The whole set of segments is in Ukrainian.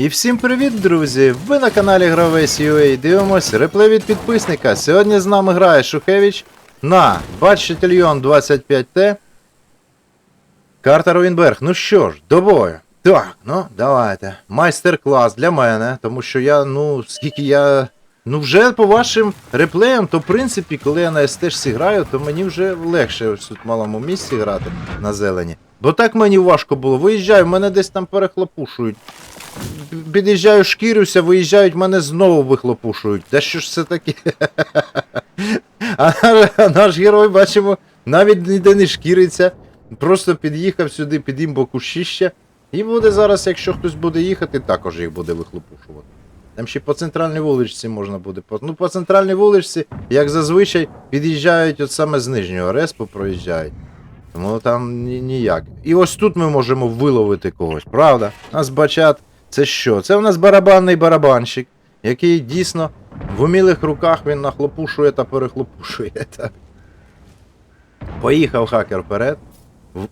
І всім привіт, друзі! Ви на каналі Гравець UA дивимось реплей від підписника. Сьогодні з нами грає Шухевич на Батчетельйон 25Т. Карта Ровінберг. Ну що ж, до бою. Так, ну давайте. Майстер-клас для мене, тому що я, ну, скільки я. Ну, вже по вашим реплеям, то в принципі, коли я на СТ граю, то мені вже легше ось тут малому місці грати на зелені. Бо так мені важко було. Виїжджаю, мене десь там перехлопушують. Під'їжджаю, шкірюся, виїжджають, мене знову вихлопушують. Та що ж це таке? А наш герой, бачимо, навіть ніде не шкіриться. Просто під'їхав сюди під імбо кущище. І буде зараз, якщо хтось буде їхати, також їх буде вихлопушувати. Там ще по центральній вуличці можна буде. Ну, по центральній вуличці, як зазвичай, під'їжджають от саме з нижнього респу проїжджають. Тому там ні, ніяк. І ось тут ми можемо виловити когось, правда? Нас бачат. Це що? Це у нас барабанний барабанщик, який дійсно в умілих руках він нахлопушує та перехлопушує. Так. Поїхав хакер вперед.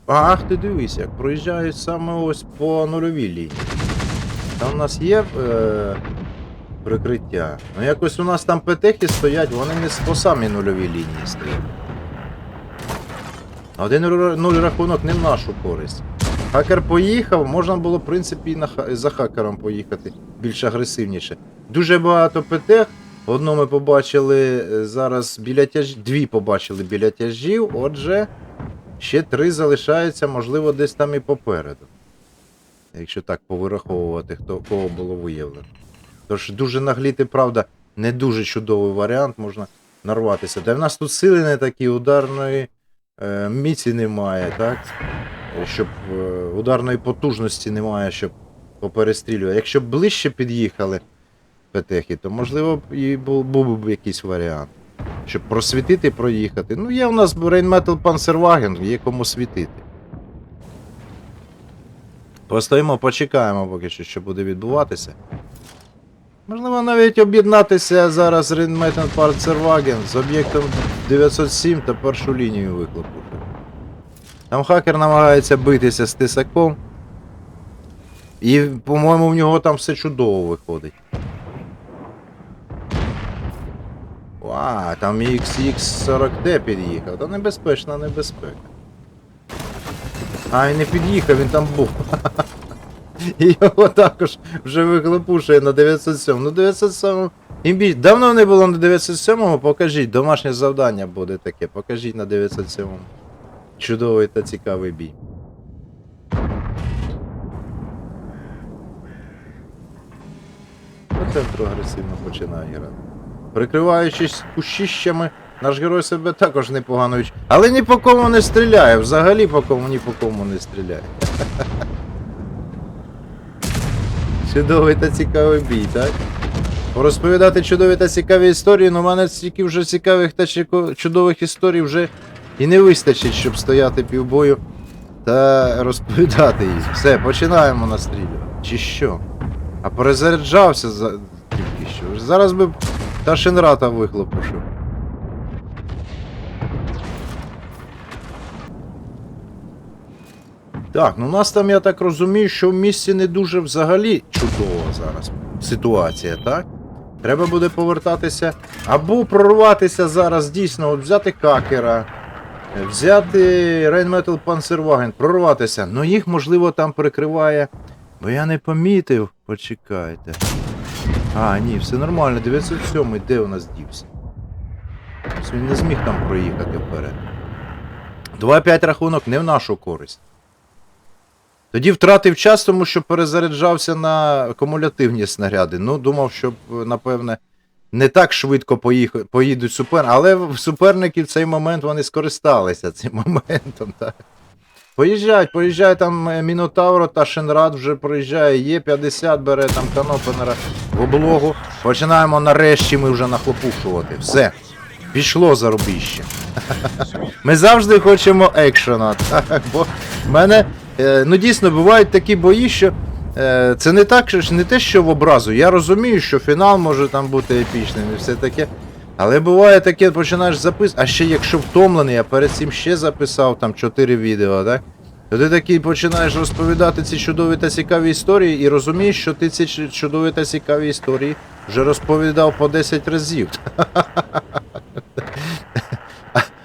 Ах, ти дивись, як проїжджають саме ось по нульовій лінії. Там у нас є е, прикриття. Ну якось у нас там петехи стоять, вони не по самій нульовій лінії стоять. Один нуль рахунок не в нашу користь. Хакер поїхав, можна було, в принципі, і на, за хакером поїхати більш агресивніше. Дуже багато ПТ. Одну ми побачили е, зараз біля тяжів, дві побачили біля тяжів, отже, ще три залишаються, можливо, десь там і попереду. Якщо так повираховувати, хто кого було виявлено. Тож дуже нагліти, правда, не дуже чудовий варіант, можна нарватися. Та в нас тут сили не такі, ударної е, міці немає, так? Щоб е, ударної потужності немає, щоб поперестрілювати. Якщо б ближче під'їхали петехи, то можливо і був, був якийсь варіант. Щоб просвітити, проїхати. Ну, є у нас Rheinmetall Panzerwagen, є кому світити. Постоїмо, почекаємо поки що, що буде відбуватися. Можливо, навіть об'єднатися зараз Rheinmetall Panzerwagen з об'єктом 907 та першу лінію виклопу. Там хакер намагається битися з тисаком. І, по-моєму, в нього там все чудово виходить. Ва, там XX40T під'їхав. Та небезпечна небезпека. А, він не під'їхав, він там був. І його також вже вихлопушує на 907. Ну 907. Імбі... Давно не було на 907, покажіть, домашнє завдання буде таке, покажіть на 907. Чудовий та цікавий бій. По центру агресивно починає грати. Прикриваючись кущищами, наш герой себе також непогано відч... Але ні по кому не стріляє, взагалі по кому ні по кому не стріляє. Чудовий та цікавий бій, так? Розповідати чудові та цікаві історії, ну в мене стільки вже цікавих та чудових історій вже і не вистачить, щоб стояти півбою та розповідати їх. Все, починаємо настрілювати. Чи що? А перезаряджався за тільки що. Зараз би та Шенрата вихлопушив. Так, ну у нас там, я так розумію, що в місті не дуже взагалі чудова зараз ситуація, так? Треба буде повертатися або прорватися зараз дійсно, от взяти какера, взяти Rheinmetall Panzerwagen, прорватися. Ну їх, можливо, там перекриває. Бо я не помітив. Почекайте. А, ні, все нормально. 907 де у нас дівся? Ось Він не зміг там проїхати вперед. 2-5 рахунок не в нашу користь. Тоді втратив час, тому що перезаряджався на кумулятивні снаряди. Ну, думав, що, напевне, не так швидко поїх... поїдуть супер, але суперники в цей момент вони скористалися цим моментом. Так. Поїжджають, поїжджають там е, Мінотавро та Шенрад вже проїжджає, є 50, бере там Канопенера в облогу. Починаємо нарешті ми вже нахлопушувати. Все. Пішло зарубіще. Ми завжди хочемо екшена. Так, бо в мене е, ну дійсно бувають такі бої, що це не так, що не те, що в образу. Я розумію, що фінал може там бути епічним і все таке. Але буває таке, починаєш записувати, а ще якщо втомлений, я перед цим ще записав там 4 відео, так? То ти такий починаєш розповідати ці чудові та цікаві історії і розумієш, що ти ці чудові та цікаві історії вже розповідав по 10 разів.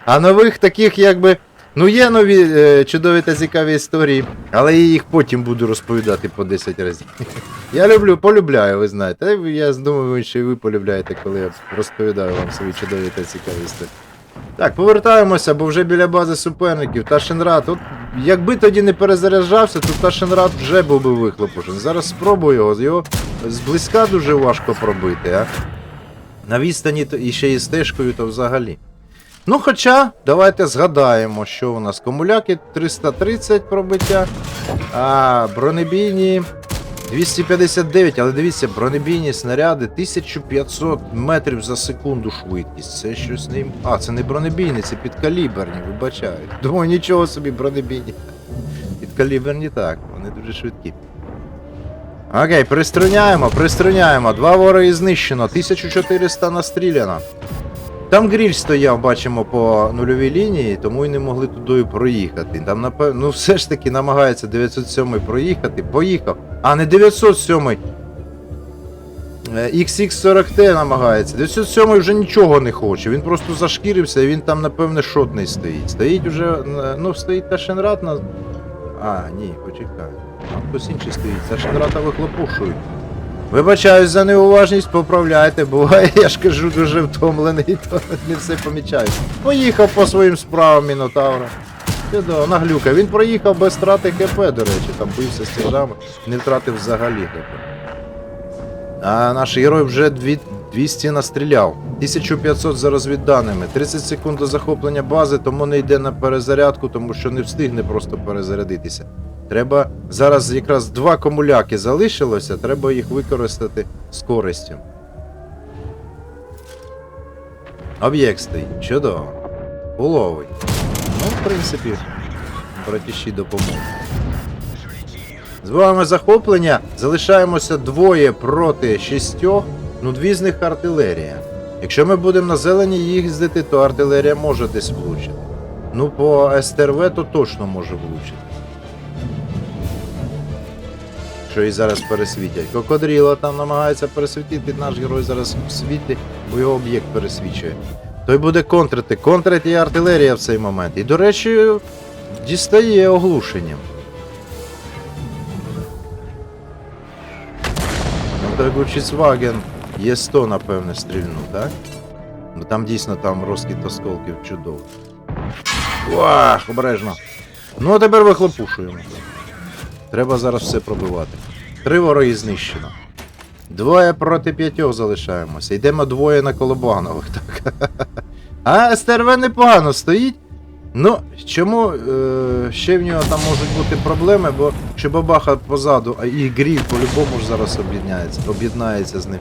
А нових таких, якби. Ну, є нові е, чудові та цікаві історії, але я їх потім буду розповідати по 10 разів. Я люблю, полюбляю, ви знаєте. Я думаю, що і ви полюбляєте, коли я розповідаю вам свої чудові та цікаві історії. Так, повертаємося, бо вже біля бази суперників. Ташенрад. От якби тоді не перезаряджався, то Ташенрад вже був би вихлопушений. Зараз спробую його. Його зблизька дуже важко пробити, а? На відстані і ще і стежкою, то взагалі. Ну, хоча, давайте згадаємо, що у нас комуляки 330 пробиття, а бронебійні 259, але дивіться, бронебійні снаряди 1500 метрів за секунду швидкість. Це щось не. А, це не бронебійні, це підкаліберні, вибачаю. Думаю, нічого собі бронебійні. Підкаліберні так, вони дуже швидкі. Окей, приструняємо, приструняємо. Два вороги знищено, 1400 настріляно. Там гріль стояв, бачимо, по нульовій лінії, тому й не могли туди проїхати. Там, напевно, ну все ж таки намагається 907 проїхати. Поїхав. А не 907. Е, XX40T намагається. 907 вже нічого не хоче. Він просто зашкірився і він там, напевне, шотний стоїть. Стоїть уже. е, Ну, стоїть Ташенрад на. А, ні, почекай. Там хтось інший стоїть. Ташенрата вихлопушують. Вибачаюсь за неуважність, поправляйте, буває, я ж кажу, дуже втомлений, то не все помічаю. Поїхав по своїм справам Мінотавра. Чудово, наглюка. Він проїхав без втрати ХП, до речі, там бився з тяжами, не втратив взагалі ХП. А наш герой вже 200 настріляв. 1500 за розвідданими. 30 секунд до захоплення бази, тому не йде на перезарядку, тому що не встигне просто перезарядитися. Треба зараз якраз два комуляки залишилося, треба їх використати з користю. Об'єкт стоїть. Чудово. Уловий. Ну, в принципі, братіші допомогли. Збиваємо захоплення, залишаємося двоє проти шістьох, ну дві з них артилерія. Якщо ми будемо на зелені їздити, то артилерія може десь влучити. Ну, по СТРВ то точно може влучити. Що і зараз пересвітять. Кокодріла там намагається пересвітити, наш герой зараз світлі, бо його об'єкт пересвічує. Той буде контрити. Контрить і артилерія в цей момент. І, до речі, дістає оглушенням. Ну, той Volkswagen є 100, напевне, стрільнув, так? Ну там дійсно там розкіт осколків чудовий. Вах, обережно. Ну, а тепер вихлопушуємо. Треба зараз все пробивати. Три вороги знищено. Двоє проти п'ятьох залишаємося. Йдемо двоє на колобанових. Так. А СТРВ непогано стоїть. Ну, чому е, ще в нього там можуть бути проблеми, бо Чебабаха позаду, а і Гріль по-любому ж зараз об'єднається, об'єднається з ним.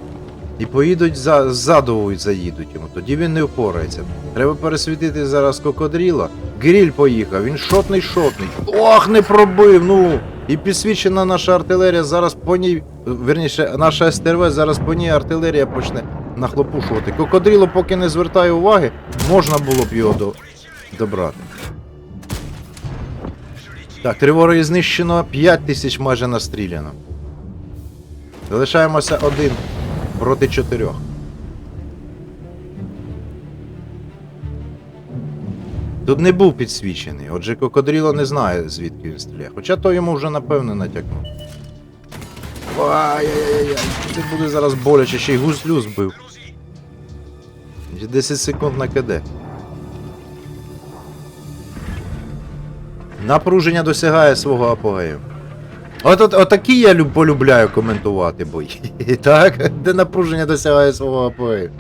І поїдуть за, ззаду заїдуть йому, тоді він не впорається. Треба пересвітити зараз кокодріла. Гріль поїхав, він шотний шотний. Ох, не пробив, ну! І підсвічена наша артилерія зараз по ній, верніше, наша СТРВ зараз по ній артилерія почне нахлопушувати. Кокодріло, поки не звертає уваги, можна було б його до, добрати. Так, три вороги знищено, 5 тисяч майже настріляно. Залишаємося один проти чотирьох. Тут не був підсвічений, отже Кокодріло не знає, звідки він стріляє. Хоча то йому вже напевно натякнув. Ай-яй-яй-яй, це буде зараз боляче, ще й гуслю збив. 10 секунд на КД. Напруження досягає свого апогею. От, от, отакі я люб, полюбляю коментувати бої. Так? Де напруження досягає свого апогею.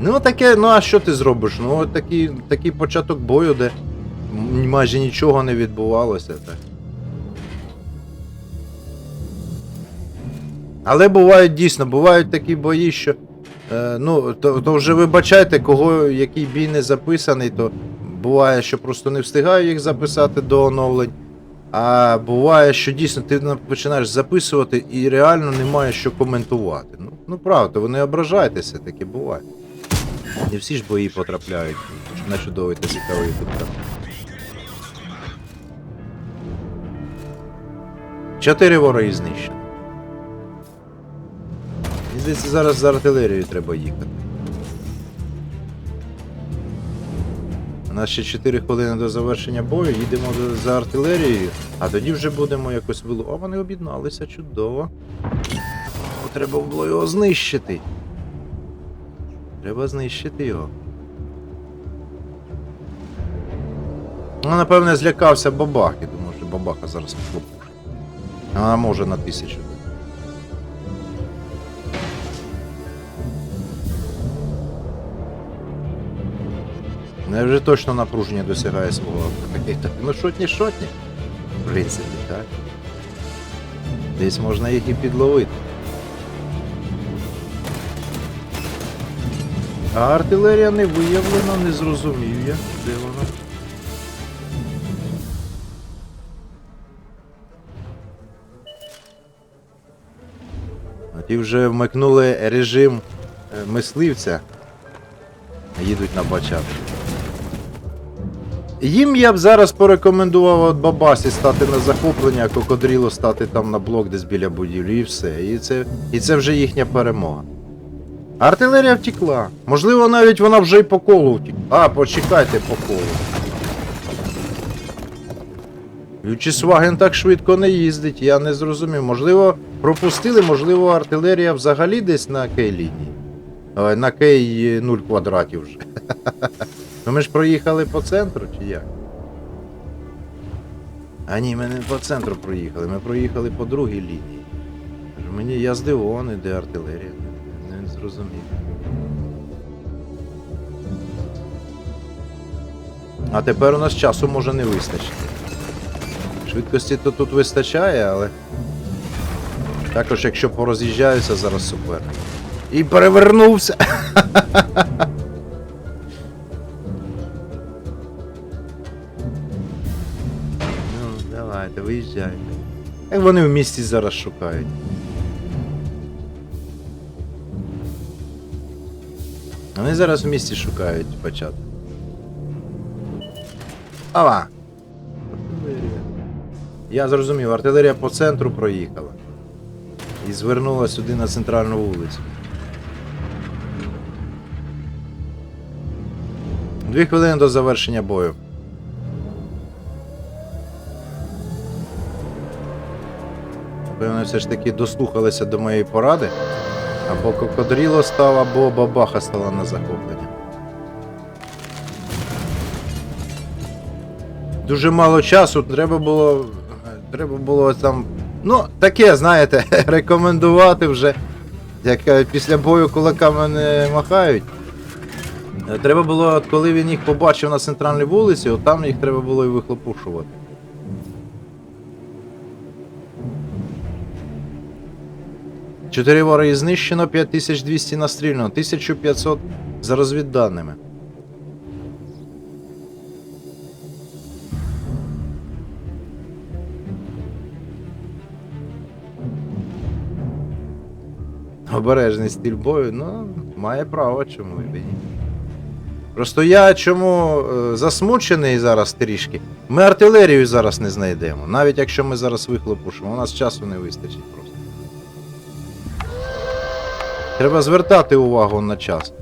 Ну таке, ну а що ти зробиш? Ну такий, такий початок бою, де майже нічого не відбувалося. Так. Але бувають дійсно, бувають такі бої, що. Е, ну, то, то вже вибачайте, кого який бій не записаний, то буває, що просто не встигаю їх записати до оновлень. А буває, що дійсно ти починаєш записувати і реально немає що коментувати. Ну, ну правда, ви не ображайтеся, таке буває. Не всі ж бої потрапляють на чудовий та цікавий ютуб. Чотири вороги знищено. Мені здається, зараз за артилерією треба їхати. У нас ще 4 хвилини до завершення бою, їдемо за артилерією, а тоді вже будемо якось вилу. О, вони об'єдналися чудово. Треба було його знищити. Треба знищити його. Ну, напевне, злякався бабахи, тому що бабаха зараз хлопушить. Вона може на тисячу. Не вже точно напруження досягає свого апетиту. Ну шотні шотні. В принципі, так. Десь можна їх і підловити. А артилерія не виявлена, не зрозумів я, де вона. А ті вже вмикнули режим е, мисливця. Їдуть на бачат. Їм я б зараз порекомендував от бабасі стати на захоплення, а кокодріло стати там на блок десь біля будівлі і все. І це, і це вже їхня перемога. Артилерія втекла. Можливо, навіть вона вже й по колу втекла. А, почекайте по колу. Вічісваген так швидко не їздить, я не зрозумів. Можливо, пропустили, можливо, артилерія взагалі десь на кей-лінії. Ой, На кей 0 квадратів вже. Ну ми ж проїхали по центру, чи як? А ні, ми не по центру проїхали, ми проїхали по другій лінії. Мені я здивований, де артилерія. Зрозумів. А тепер у нас часу може не вистачити. Швидкості то тут вистачає, але. Також якщо пороз'їжджаюся зараз супер. І перевернувся. Ну, давайте, виїжджайте. Як вони в місті зараз шукають. Вони зараз в місті шукають початок. Ава! Я зрозумів, артилерія по центру проїхала. І звернула сюди на центральну вулицю. Дві хвилини до завершення бою. Певно, все ж таки дослухалися до моєї поради. Або кокодріло став, або бабаха стала на захоплення. Дуже мало часу, треба було. Треба було там. Ну, таке, знаєте, рекомендувати вже. Як після бою кулаками не махають. Е, Треба було, коли він їх побачив на центральній вулиці, от там їх треба було і вихлопушувати. Чотири вороги знищено, 5200 настріляно, 1500 за розвідданими. Обережний стиль бою, ну, має право, чому і ні. Просто я чому е, засмучений зараз трішки. Ми артилерію зараз не знайдемо. Навіть якщо ми зараз вихлопушимо, у нас часу не вистачить просто. Треба звертати увагу на час.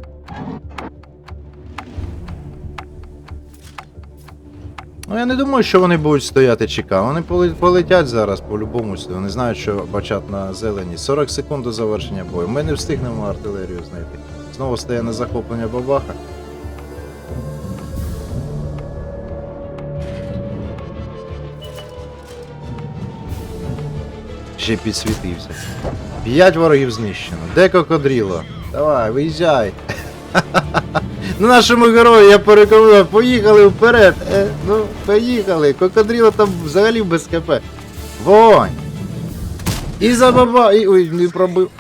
Ну я не думаю, що вони будуть стояти чекати. Вони полетять зараз по-любому сюди. Вони знають, що бачать на зелені. 40 секунд до завершення бою. Ми не встигнемо артилерію знайти. Знову стає на захоплення бабаха. Ще підсвітився. П'ять ворогів знищено. Де кокодріло? Давай, виїжджай. Ну нашому герою я порекомендую, поїхали вперед. Е, ну, поїхали. Кокодріло там взагалі без КП. Вогонь! І за баба. І, ой, не пробив.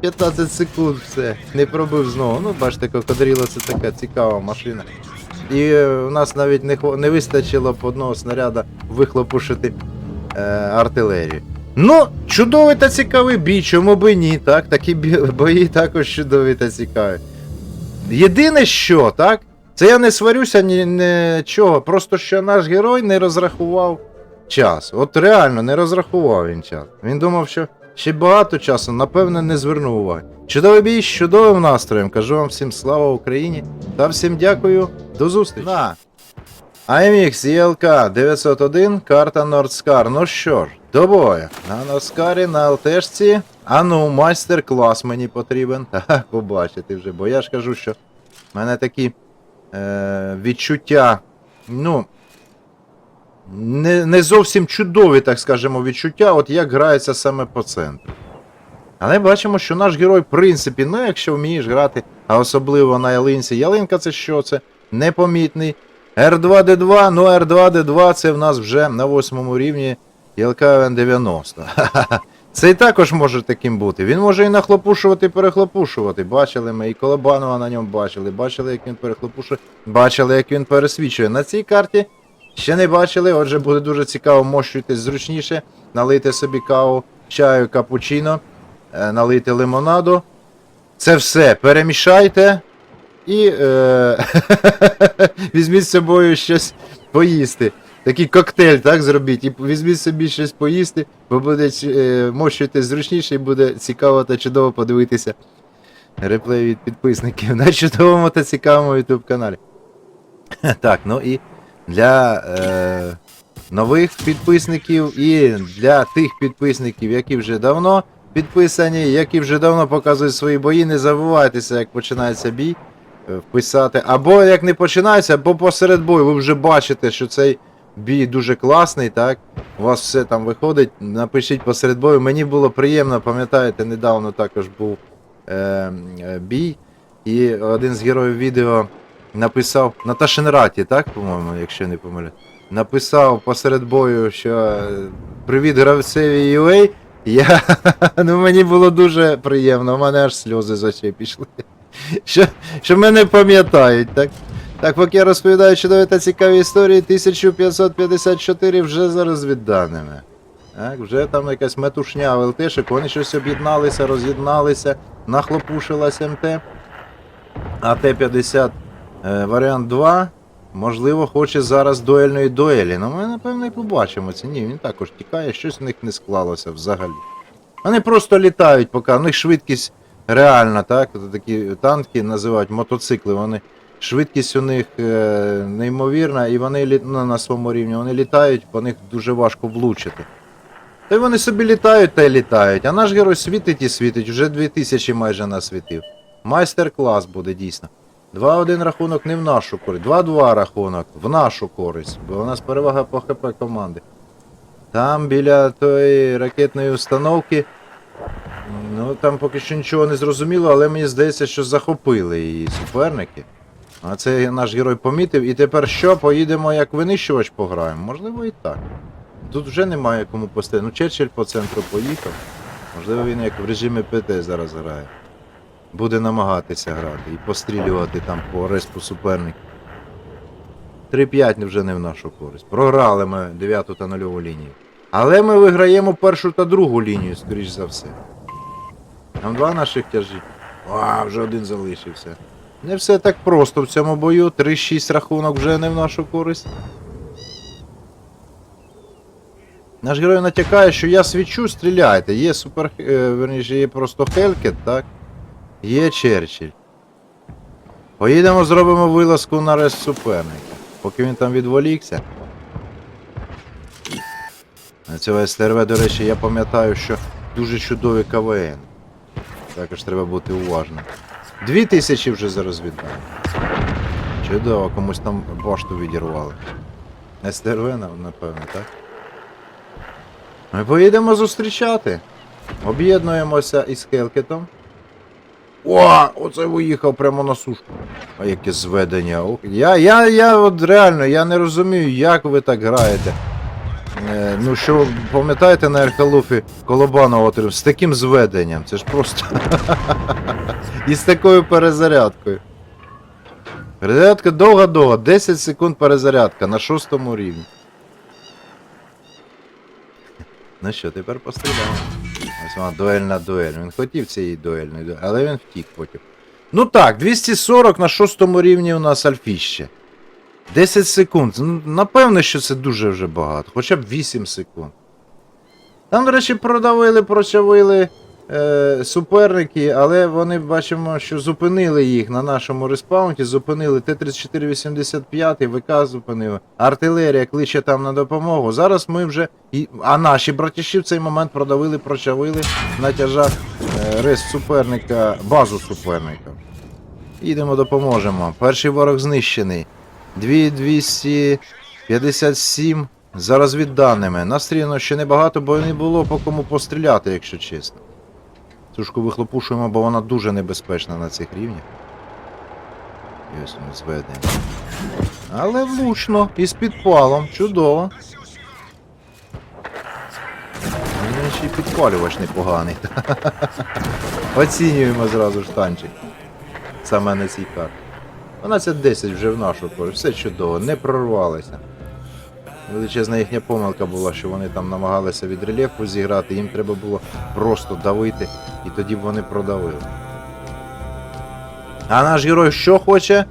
15 секунд, все. Не пробив знову. Ну, бачите, кокодріло це така цікава машина. І е, у нас навіть не, не вистачило б одного снаряда вихлопушити е, артилерію. Ну, чудовий та цікавий бій, чому би ні, так? Такі бої також чудові та цікаві. Єдине що, так? Це я не сварюся ні, нічого, просто що наш герой не розрахував час. От реально не розрахував він час. Він думав, що ще багато часу, напевне, не звернув уваги. Чудовий бій з чудовим настроєм. Кажу вам всім слава Україні та всім дякую. До зустрічі. На. IMX ELK 901, карта Нордскар. Ну що ж, до бою. На Нордскарі, на ЛТшці. А майстер-клас мені потрібен. Так, побачите вже, бо я ж кажу, що в мене такі е, відчуття. Ну. Не, не зовсім чудові, так скажемо, відчуття, от як грається саме по центру. Але бачимо, що наш герой, в принципі, ну якщо вмієш грати, а особливо на ялинці. Ялинка це що? Це непомітний. R2D2, ну R2D2 це в нас вже на восьмому рівні ЄЛК 90. Це і також може таким бути. Він може і нахлопушувати, і перехлопушувати. Бачили ми, і Колобанова на ньому бачили. Бачили, як він перехлопушує, бачили, як він пересвічує. На цій карті ще не бачили, отже, буде дуже цікаво, мощуйтесь зручніше, налийте собі каву, чаю, капучино, е, налийте лимонаду. Це все перемішайте і е, візьміть з собою щось поїсти. Такий коктейль, так, зробіть, і візьміть собі щось поїсти, бо буде е, мощуйтесь зручніше і буде цікаво та чудово подивитися реплей від підписників на чудовому та цікавому YouTube каналі. Так, ну і для е, нових підписників і для тих підписників, які вже давно підписані, які вже давно показують свої бої, не забувайтеся, як починається бій, е, вписати. Або як не починається, або посеред бою. Ви вже бачите, що цей бій дуже класний, так? У вас все там виходить. Напишіть посеред бою. Мені було приємно, пам'ятаєте, недавно також був е, е, бій, і один з героїв відео написав Наташин Раті, так, по-моєму, якщо не помиляю. Написав посеред бою, що е, привіт гравцеві UA. Я, ну мені було дуже приємно, у мене аж сльози з очей пішли. Що, що мене пам'ятають, так? Так, поки я розповідаю чудові та цікаві історії, 1554 вже за розвідданими. Так, вже там якась метушня в ЛТшек, вони щось об'єдналися, роз'єдналися, нахлопушилась МТ. А Т-50 е, варіант 2, можливо, хоче зараз дуельної дуелі. Ну, ми, напевно, і побачимо це. Ні, він також тікає, щось в них не склалося взагалі. Вони просто літають, поки у них швидкість реальна, так? Такі танки називають мотоцикли, вони. Швидкість у них е, неймовірна, і вони ну, на своєму рівні вони літають, по них дуже важко влучити. Та й вони собі літають та й літають, а наш герой світить і світить, вже 2000 майже насвітив. Майстер-клас буде дійсно. 2-1 рахунок не в нашу користь, 2-2 рахунок в нашу користь, бо у нас перевага по ХП команди. Там біля тої ракетної установки. Ну там поки що нічого не зрозуміло, але мені здається, що захопили її суперники. А це наш герой помітив. І тепер що? Поїдемо як винищувач пограємо? Можливо і так. Тут вже немає кому поставити. Ну, Черчилль по центру поїхав. Можливо, він як в режимі ПТ зараз грає. Буде намагатися грати і пострілювати там по респу суперників. 3-5 вже не в нашу користь. Програли ми 9 та 0 лінію. Але ми виграємо першу та другу лінію, скоріш за все. Там два наших тяжі. А, вже один залишився. Не все так просто в цьому бою. 3-6 рахунок вже не в нашу користь. Наш герой натякає, що я свічу, стріляйте. Є супер. Е, верніше, є просто Хелкет, так? Є Черчилль. Поїдемо, зробимо вилазку на рез суперника. Поки він там відволікся. На цього СТРВ, до речі, я пам'ятаю, що дуже чудові КВН. Також треба бути уважним. Дві тисячі вже зараз віддали. Чудово, комусь там башту відірвали. СТРВ, напевно, так? Ми поїдемо зустрічати. Об'єднуємося із Хелкетом. О, оце виїхав прямо на сушку. А яке зведення. Я, я, я от реально, я не розумію, як ви так граєте. Е, ну що, пам'ятаєте на Еркалуфі Колобанова отримав з таким зведенням, це ж просто. І з такою перезарядкою. Перезарядка довга-довга, 10 секунд перезарядка на шостому рівні. Ну що, тепер постріляємо. Ось вона дуельна дуель. Він хотів цієї дуельної дуелі, але він втік потім. Ну так, 240 на шостому рівні у нас альфіще. 10 секунд. Ну, напевно, що це дуже вже багато. Хоча б 8 секунд. Там, до речі, продавили, прочавили е, суперники, але вони бачимо, що зупинили їх на нашому респаунті, зупинили Т-34-85, ВК зупинили, артилерія кличе там на допомогу. Зараз ми вже. І, а наші братіші в цей момент продавили, прочавили на тяжах е, рейс суперника, базу суперника. Їдемо, допоможемо. Перший ворог знищений. 2257 за розвідданими. Настріляно ще небагато, бо не було по кому постріляти, якщо чесно. Сушку вихлопушуємо, бо вона дуже небезпечна на цих рівнях. І ось ми зведемо. Але влучно і з підпалом. Чудово. Він ще й підпалювач непоганий. Оцінюємо зразу ж танчик. Саме на цій карті. 12-10 вже в нашу користь. Все чудово, не прорвалися. Величезна їхня помилка була, що вони там намагалися від рельєфу зіграти, їм треба було просто давити, і тоді б вони продавили. А наш герой що хоче?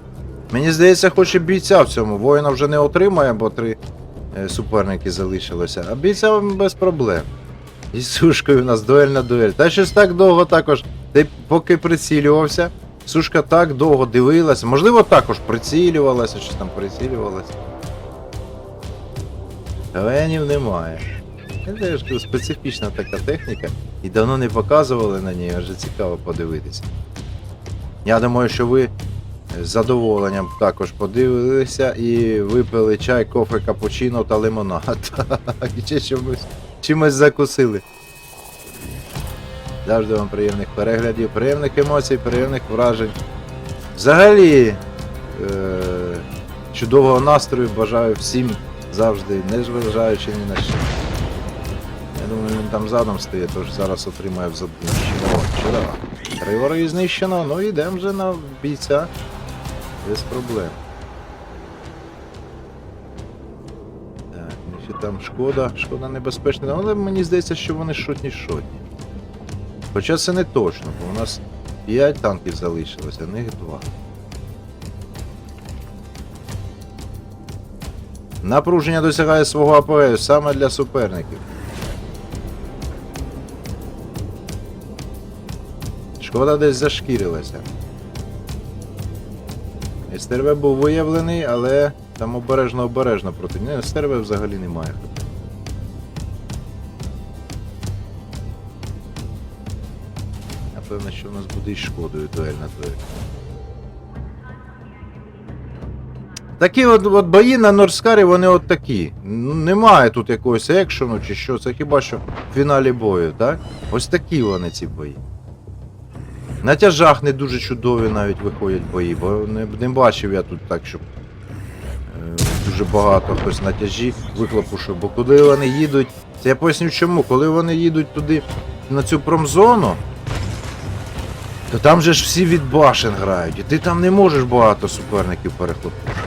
Мені здається, хоче бійця в цьому. Воїна вже не отримає, бо три е, суперники залишилося. А бійця без проблем. І з сушкою у нас дуельна дуель. Та щось так довго також. Ти поки прицілювався, сушка так довго дивилася. Можливо, також прицілювалася, щось там прицілювалася. Ленів немає. Це теж специфічна така техніка. І давно не показували на ній, вже цікаво подивитися. Я думаю, що ви з задоволенням також подивилися і випили чай, кофе, капучино та лимонад. І ще чимось, чимось закусили. Завжди вам приємних переглядів, приємних емоцій, приємних вражень. Взагалі, е- чудового настрою бажаю всім завжди, не зважаючи ні на що. Я думаю, він там задом стоїть, тож зараз отримає в задумі. Чудово, чудово. Три вороги знищено, ну йдемо вже на бійця. Без проблем. Так, ну там шкода, шкода небезпечна, але мені здається, що вони шотні шотні. Хоча це не точно, бо у нас 5 танків залишилося, а них 2. Напруження досягає свого апогею саме для суперників. Шкода десь зашкірилася. СТРВ був виявлений, але там обережно-обережно проти. Ні, СТРВ взагалі немає. Напевно, що в нас буде із шкодою дуель на дуель. Такі от, от бої на Норскарі, вони от такі. Ну, Немає тут якогось екшену чи що, це хіба що в фіналі бою, так? Ось такі вони ці бої. На тяжах не дуже чудові навіть виходять бої, бо не, не бачив я тут так, щоб е, дуже багато хтось на тяжі вихлопушив. Бо куди вони їдуть, це я поясню чому, коли вони їдуть туди на цю промзону, то там же ж всі від башен грають, і ти там не можеш багато суперників перехлопушити.